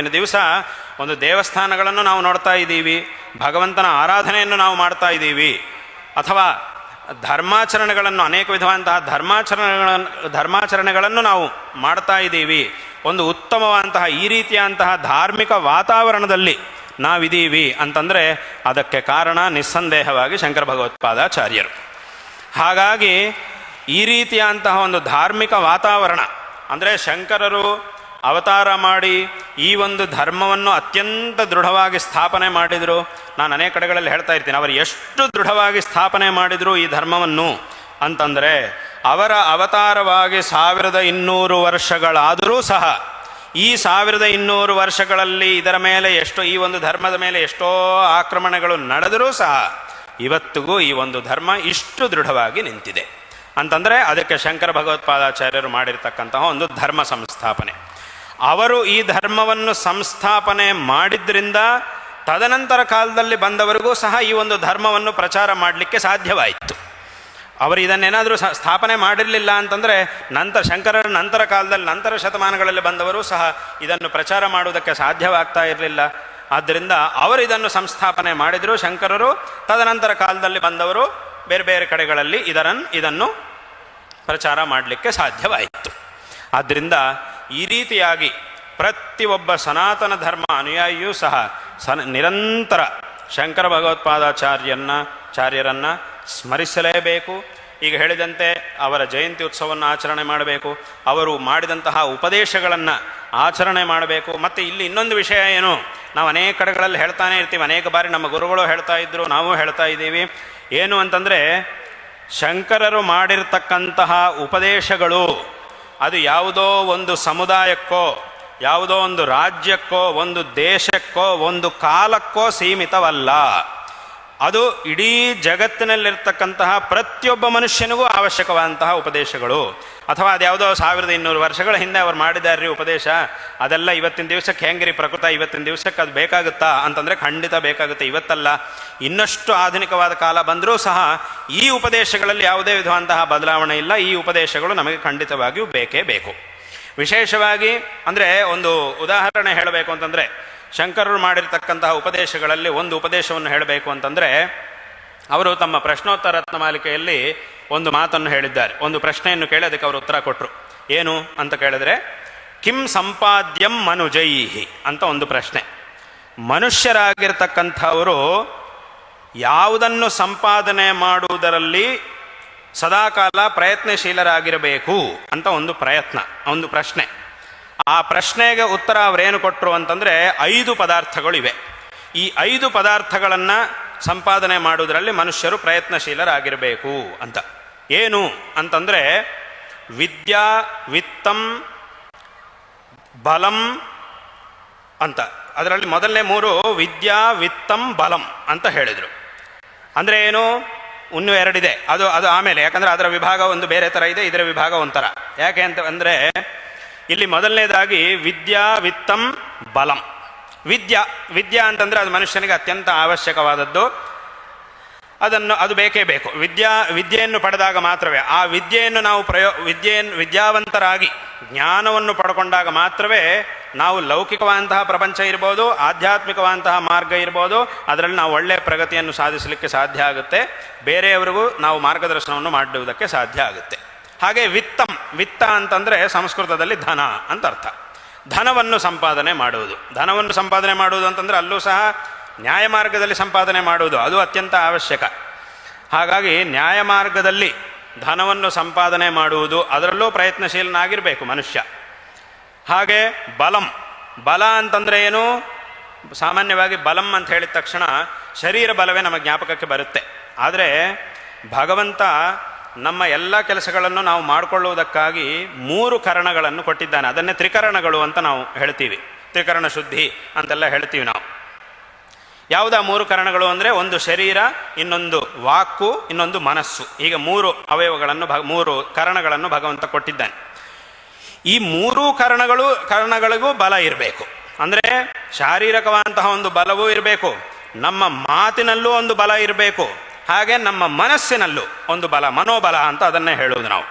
ಇವತ್ತಿನ ದಿವಸ ಒಂದು ದೇವಸ್ಥಾನಗಳನ್ನು ನಾವು ನೋಡ್ತಾ ಇದ್ದೀವಿ, ಭಗವಂತನ ಆರಾಧನೆಯನ್ನು ನಾವು ಮಾಡ್ತಾ ಇದ್ದೀವಿ. ಅಥವಾ ಧರ್ಮಾಚರಣೆಗಳನ್ನು, ಅನೇಕ ವಿಧವಾದಂತಹ ಧರ್ಮಾಚರಣೆಗಳನ್ನು ಧರ್ಮಾಚರಣೆಗಳನ್ನು ನಾವು ಮಾಡ್ತಾ ಇದ್ದೀವಿ. ಒಂದು ಉತ್ತಮವಾದಂತಹ, ಈ ರೀತಿಯಾದಂತಹ ಧಾರ್ಮಿಕ ವಾತಾವರಣದಲ್ಲಿ ನಾವಿದ್ದೀವಿ ಅಂತಂದರೆ ಅದಕ್ಕೆ ಕಾರಣ ನಿಸ್ಸಂದೇಹವಾಗಿ ಶಂಕರ ಭಗವತ್ಪಾದಾಚಾರ್ಯರು. ಹಾಗಾಗಿ ಈ ರೀತಿಯಾದಂತಹ ಒಂದು ಧಾರ್ಮಿಕ ವಾತಾವರಣ, ಅಂದರೆ ಶಂಕರರು ಅವತಾರ ಮಾಡಿ ಈ ಒಂದು ಧರ್ಮವನ್ನು ಅತ್ಯಂತ ದೃಢವಾಗಿ ಸ್ಥಾಪನೆ ಮಾಡಿದರು. ನಾನು ಅನೇಕ ಕಡೆಗಳಲ್ಲಿ ಹೇಳ್ತಾ ಇರ್ತೀನಿ, ಅವರು ಎಷ್ಟು ದೃಢವಾಗಿ ಸ್ಥಾಪನೆ ಮಾಡಿದರು ಈ ಧರ್ಮವನ್ನು ಅಂತಂದರೆ, ಅವರ ಅವತಾರವಾಗಿ ಸಾವಿರದ ಇನ್ನೂರು ವರ್ಷಗಳಾದರೂ ಸಹ, ಈ ಸಾವಿರದ ಇನ್ನೂರು ವರ್ಷಗಳಲ್ಲಿ ಇದರ ಮೇಲೆ ಎಷ್ಟೋ, ಈ ಒಂದು ಧರ್ಮದ ಮೇಲೆ ಎಷ್ಟೋ ಆಕ್ರಮಣಗಳು ನಡೆದರೂ ಸಹ, ಇವತ್ತಿಗೂ ಈ ಒಂದು ಧರ್ಮ ಇಷ್ಟು ದೃಢವಾಗಿ ನಿಂತಿದೆ. ಅಂತಂದರೆ, ಅದಕ್ಕೆ ಶಂಕರ ಭಗವತ್ಪಾದಾಚಾರ್ಯರು ಮಾಡಿರ್ತಕ್ಕಂತಹ ಒಂದು ಧರ್ಮ ಸಂಸ್ಥಾಪನೆ. ಅವರು ಈ ಧರ್ಮವನ್ನು ಸಂಸ್ಥಾಪನೆ ಮಾಡಿದ್ರಿಂದ ತದನಂತರ ಕಾಲದಲ್ಲಿ ಬಂದವರಿಗೂ ಸಹ ಈ ಒಂದು ಧರ್ಮವನ್ನು ಪ್ರಚಾರ ಮಾಡಲಿಕ್ಕೆ ಸಾಧ್ಯವಾಯಿತು. ಅವರು ಇದನ್ನೇನಾದರೂ ಸ್ಥಾಪನೆ ಮಾಡಿರಲಿಲ್ಲ ಅಂತಂದರೆ ನಂತರ, ಶಂಕರರ ನಂತರ ಕಾಲದಲ್ಲಿ, ನಂತರ ಶತಮಾನಗಳಲ್ಲಿ ಬಂದವರು ಸಹ ಇದನ್ನು ಪ್ರಚಾರ ಮಾಡುವುದಕ್ಕೆ ಸಾಧ್ಯವಾಗ್ತಾ ಇರಲಿಲ್ಲ. ಆದ್ದರಿಂದ ಅವರು ಇದನ್ನು ಸಂಸ್ಥಾಪನೆ ಮಾಡಿದರು, ಶಂಕರರು, ತದನಂತರ ಕಾಲದಲ್ಲಿ ಬಂದವರು, ಬೇರೆ ಬೇರೆ ಕಡೆಗಳಲ್ಲಿ ಇದರನ್ನು ಇದನ್ನು ಪ್ರಚಾರ ಮಾಡಲಿಕ್ಕೆ ಸಾಧ್ಯವಾಯಿತು. ಆದ್ದರಿಂದ ಈ ರೀತಿಯಾಗಿ ಪ್ರತಿಯೊಬ್ಬ ಸನಾತನ ಧರ್ಮ ಅನುಯಾಯಿಯೂ ಸಹ ನಿರಂತರ ಶಂಕರ ಭಗವತ್ಪಾದಾಚಾರ್ಯನ್ನ, ಚಾರ್ಯರನ್ನು ಸ್ಮರಿಸಲೇಬೇಕು. ಈಗ ಹೇಳಿದಂತೆ ಅವರ ಜಯಂತಿ ಉತ್ಸವವನ್ನು ಆಚರಣೆ ಮಾಡಬೇಕು. ಅವರು ಮಾಡಿದಂತಹ ಉಪದೇಶಗಳನ್ನು ಆಚರಣೆ ಮಾಡಬೇಕು. ಮತ್ತು ಇಲ್ಲಿ ಇನ್ನೊಂದು ವಿಷಯ ಏನು? ನಾವು ಅನೇಕ ಕಡೆಗಳಲ್ಲಿ ಹೇಳ್ತಾನೆ ಇರ್ತೀವಿ. ಅನೇಕ ಬಾರಿ ನಮ್ಮ ಗುರುಗಳು ಹೇಳ್ತಾ ಇದ್ದರು ನಾವು ಹೇಳ್ತಾ ಇದ್ದೀವಿ. ಏನು ಅಂತಂದರೆ, ಶಂಕರರು ಮಾಡಿರ್ತಕ್ಕಂತಹ ಉಪದೇಶಗಳು ಅದು ಯಾವುದೋ ಒಂದು ಸಮುದಾಯಕ್ಕೋ ಯಾವುದೋ ಒಂದು ರಾಜ್ಯಕ್ಕೋ ಒಂದು ದೇಶಕ್ಕೋ ಒಂದು ಕಾಲಕ್ಕೋ ಸೀಮಿತವಲ್ಲ. ಅದು ಇಡೀ ಜಗತ್ತಿನಲ್ಲಿರ್ತಕ್ಕಂತಹ ಪ್ರತಿಯೊಬ್ಬ ಮನುಷ್ಯನಿಗೂ ಅವಶ್ಯಕವಾದಂತಹ ಉಪದೇಶಗಳು. ಅಥವಾ ಅದ್ಯಾವುದೋ ಸಾವಿರದ ಇನ್ನೂರು ವರ್ಷಗಳ ಹಿಂದೆ ಅವ್ರು ಮಾಡಿದಾರ್ರಿ ಉಪದೇಶ, ಅದೆಲ್ಲ ಇವತ್ತಿನ ದಿವಸಕ್ಕೆ ಹೆಂಗಿರಿ ಪ್ರಕೃತ, ಇವತ್ತಿನ ದಿವಸಕ್ಕೆ ಅದು ಬೇಕಾಗುತ್ತಾ ಅಂತಂದರೆ ಖಂಡಿತ ಬೇಕಾಗುತ್ತೆ, ಇವತ್ತಲ್ಲ. ಇನ್ನಷ್ಟು ಆಧುನಿಕವಾದ ಕಾಲ ಬಂದರೂ ಸಹ ಈ ಉಪದೇಶಗಳಲ್ಲಿ ಯಾವುದೇ ವಿಧವಾದಂತಹ ಬದಲಾವಣೆ ಇಲ್ಲ, ಈ ಉಪದೇಶಗಳು ನಮಗೆ ಖಂಡಿತವಾಗಿಯೂ ಬೇಕೇ ಬೇಕು. ವಿಶೇಷವಾಗಿ ಅಂದರೆ ಒಂದು ಉದಾಹರಣೆ ಹೇಳಬೇಕು ಅಂತಂದರೆ ಶಂಕರರು ಮಾಡಿರ್ತಕ್ಕಂತಹ ಉಪದೇಶಗಳಲ್ಲಿ ಒಂದು ಉಪದೇಶವನ್ನು ಹೇಳಬೇಕು ಅಂತಂದರೆ, ಅವರು ತಮ್ಮ ಪ್ರಶ್ನೋತ್ತರ ರತ್ನ ಮಾಲಿಕೆಯಲ್ಲಿ ಒಂದು ಮಾತನ್ನು ಹೇಳಿದ್ದಾರೆ. ಒಂದು ಪ್ರಶ್ನೆಯನ್ನು ಕೇಳಿ ಅದಕ್ಕೆ ಅವರು ಉತ್ತರ ಕೊಟ್ಟರು ಏನು ಅಂತ ಕೇಳಿದ್ರೆ, ಕಿಂ ಸಂಪಾದ್ಯಂ ಮನುಜೈಹಿ ಅಂತ ಒಂದು ಪ್ರಶ್ನೆ. ಮನುಷ್ಯರಾಗಿರ್ತಕ್ಕಂಥವರು ಯಾವುದನ್ನು ಸಂಪಾದನೆ ಮಾಡುವುದರಲ್ಲಿ ಸದಾಕಾಲ ಪ್ರಯತ್ನಶೀಲರಾಗಿರಬೇಕು ಅಂತ ಒಂದು ಪ್ರಯತ್ನ, ಒಂದು ಪ್ರಶ್ನೆ. ಆ ಪ್ರಶ್ನೆಗೆ ಉತ್ತರ ಅವರೇನು ಕೊಟ್ಟರು ಅಂತಂದರೆ ಐದು ಪದಾರ್ಥಗಳಿವೆ. ಈ ಐದು ಪದಾರ್ಥಗಳನ್ನು ಸಂಪಾದನೆ ಮಾಡುವುದರಲ್ಲಿ ಮನುಷ್ಯರು ಪ್ರಯತ್ನಶೀಲರಾಗಿರಬೇಕು ಅಂತ. ಏನು ಅಂತಂದರೆ ವಿದ್ಯಾ, ವಿತ್ತಂ, ಬಲಂ ಅಂತ. ಅದರಲ್ಲಿ ಮೊದಲನೇ ಮೂರು ವಿದ್ಯಾ, ವಿತ್ತಂ, ಬಲಂ ಅಂತ ಹೇಳಿದರು. ಅಂದರೆ ಏನು? ಇನ್ನೂ ಎರಡಿದೆ. ಅದು ಅದು ಆಮೇಲೆ. ಯಾಕಂದರೆ ಅದರ ವಿಭಾಗ ಒಂದು ಬೇರೆ ಥರ ಇದೆ, ಇದರ ವಿಭಾಗ ಒಂಥರ. ಯಾಕೆ ಅಂತ ಅಂದರೆ ಇಲ್ಲಿ ಮೊದಲನೇದಾಗಿ ವಿದ್ಯಾ ವಿತ್ತಂ ಬಲಂ. ವಿದ್ಯಾ ವಿದ್ಯಾ ಅಂತಂದರೆ ಅದು ಮನುಷ್ಯನಿಗೆ ಅತ್ಯಂತ ಅವಶ್ಯಕವಾದದ್ದು. ಅದನ್ನು, ಅದು ಬೇಕೇ ಬೇಕು. ವಿದ್ಯಾ, ವಿದ್ಯೆಯನ್ನು ಪಡೆದಾಗ ಮಾತ್ರವೇ. ಆ ವಿದ್ಯೆಯನ್ನು ನಾವು ಪ್ರಯೋ ವಿದ್ಯೆಯನ್ನು ವಿದ್ಯಾವಂತರಾಗಿ, ಜ್ಞಾನವನ್ನು ಪಡ್ಕೊಂಡಾಗ ಮಾತ್ರವೇ ನಾವು ಲೌಕಿಕವಾದಂತಹ ಪ್ರಪಂಚ ಇರ್ಬೋದು, ಆಧ್ಯಾತ್ಮಿಕವಾದಂತಹ ಮಾರ್ಗ ಇರ್ಬೋದು, ಅದರಲ್ಲಿ ನಾವು ಒಳ್ಳೆಯ ಪ್ರಗತಿಯನ್ನು ಸಾಧಿಸಲಿಕ್ಕೆ ಸಾಧ್ಯ ಆಗುತ್ತೆ. ಬೇರೆಯವರಿಗೂ ನಾವು ಮಾರ್ಗದರ್ಶನವನ್ನು ಮಾಡುವುದಕ್ಕೆ ಸಾಧ್ಯ ಆಗುತ್ತೆ. ಹಾಗೆ ವಿತ್ತಂ, ವಿತ್ತ ಅಂತಂದರೆ ಸಂಸ್ಕೃತದಲ್ಲಿ ಧನ ಅಂತ ಅರ್ಥ. ಧನವನ್ನು ಸಂಪಾದನೆ ಮಾಡುವುದು. ಧನವನ್ನು ಸಂಪಾದನೆ ಮಾಡುವುದು ಅಂತಂದರೆ ಅಲ್ಲೂ ಸಹ ನ್ಯಾಯ ಮಾರ್ಗದಲ್ಲಿ ಸಂಪಾದನೆ ಮಾಡುವುದು. ಅದು ಅತ್ಯಂತ ಅವಶ್ಯಕ. ಹಾಗಾಗಿ ನ್ಯಾಯ ಮಾರ್ಗದಲ್ಲಿ ಧನವನ್ನು ಸಂಪಾದನೆ ಮಾಡುವುದು ಅದರಲ್ಲೂ ಪ್ರಯತ್ನಶೀಲನಾಗಿರಬೇಕು ಮನುಷ್ಯ. ಹಾಗೆ ಬಲಂ. ಬಲ ಅಂತಂದರೆ ಏನು? ಸಾಮಾನ್ಯವಾಗಿ ಬಲಂ ಅಂತ ಹೇಳಿದ ತಕ್ಷಣ ಶರೀರ ಬಲವೇ ನಮ್ಮ ಜ್ಞಾಪಕಕ್ಕೆ ಬರುತ್ತೆ. ಆದರೆ ಭಗವಂತ ನಮ್ಮ ಎಲ್ಲ ಕೆಲಸಗಳನ್ನು ನಾವು ಮಾಡಿಕೊಳ್ಳುವುದಕ್ಕಾಗಿ ಮೂರು ಕರಣಗಳನ್ನು ಕೊಟ್ಟಿದ್ದಾನೆ. ಅದನ್ನೇ ತ್ರಿಕರಣಗಳು ಅಂತ ನಾವು ಹೇಳ್ತೀವಿ. ತ್ರಿಕರಣ ಶುದ್ಧಿ ಅಂತೆಲ್ಲ ಹೇಳ್ತೀವಿ ನಾವು. ಯಾವುದ ಮೂರು ಕರಣಗಳು ಅಂದರೆ ಒಂದು ಶರೀರ, ಇನ್ನೊಂದು ವಾಕು ಇನ್ನೊಂದು ಮನಸ್ಸು. ಈಗ ಮೂರು ಅವಯವಗಳನ್ನು ಭ ಮೂರು ಕರಣಗಳನ್ನು ಭಗವಂತ ಕೊಟ್ಟಿದ್ದಾನೆ. ಈ ಮೂರೂ ಕರಣಗಳು, ಕರಣಗಳಿಗೂ ಬಲ ಇರಬೇಕು. ಅಂದರೆ ಶಾರೀರಿಕವಾದಂತಹ ಒಂದು ಬಲವೂ ಇರಬೇಕು. ನಮ್ಮ ಮಾತಿನಲ್ಲೂ ಒಂದು ಬಲ ಇರಬೇಕು. ಹಾಗೆ ನಮ್ಮ ಮನಸ್ಸಿನಲ್ಲೂ ಒಂದು ಬಲ, ಮನೋಬಲ ಅಂತ ಅದನ್ನೇ ಹೇಳುವುದು ನಾವು.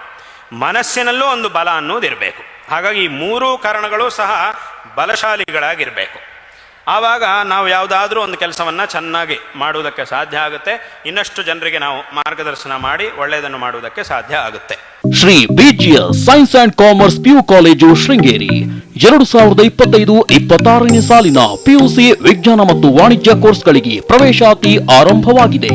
ಮನಸ್ಸಿನಲ್ಲೂ ಒಂದು ಬಲ ಅನ್ನೋದು ಇರಬೇಕು ಹಾಗಾಗಿ ಈ ಮೂರೂ ಕಾರಣಗಳು ಸಹ ಬಲಶಾಲಿಗಳಾಗಿರಬೇಕು. ಆವಾಗ ನಾವು ಯಾವುದಾದ್ರೂ ಒಂದು ಕೆಲಸವನ್ನು ಚೆನ್ನಾಗಿ ಮಾಡುವುದಕ್ಕೆ ಸಾಧ್ಯ ಆಗುತ್ತೆ. ಇನ್ನಷ್ಟು ಜನರಿಗೆ ನಾವು ಮಾರ್ಗದರ್ಶನ ಮಾಡಿ ಒಳ್ಳೆಯದನ್ನು ಮಾಡುವುದಕ್ಕೆ ಸಾಧ್ಯ ಆಗುತ್ತೆ. Shri ಬಿಜಿಯ science and commerce P U college Sringeri. ಎರಡು ಸಾವಿರದ ಇಪ್ಪತ್ತೈದು ಇಪ್ಪತ್ತಾರನೇ ಸಾಲಿನ ಪಿಯುಸಿ ವಿಜ್ಞಾನ ಮತ್ತು ವಾಣಿಜ್ಯ ಕೋರ್ಸ್ಗಳಿಗೆ ಪ್ರವೇಶಾತಿ ಆರಂಭವಾಗಿದೆ.